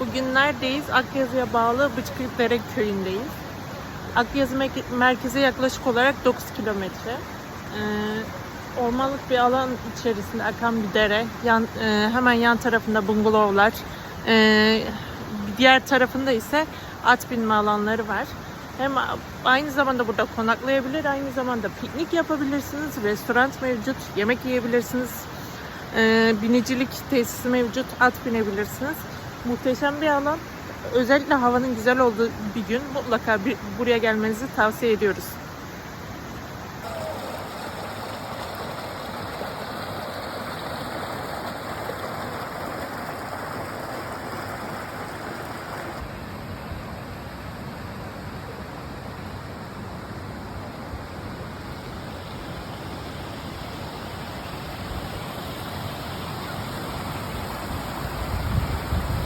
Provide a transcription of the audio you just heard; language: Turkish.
Bugün neredeyiz? Akyazı'ya bağlı Bıçkırıkdere köyündeyiz. Akyazı merke- merkeze yaklaşık olarak 9 kilometre. Ee, ormanlık bir alan içerisinde akan bir dere. Yan, e, hemen yan tarafında bungalovlar. Ee, diğer tarafında ise at binme alanları var. Hem aynı zamanda burada konaklayabilir, aynı zamanda piknik yapabilirsiniz. Restoran mevcut, yemek yiyebilirsiniz. Ee, binicilik tesisi mevcut, at binebilirsiniz. Muhteşem bir alan. Özellikle havanın güzel olduğu bir gün mutlaka bir, buraya gelmenizi tavsiye ediyoruz.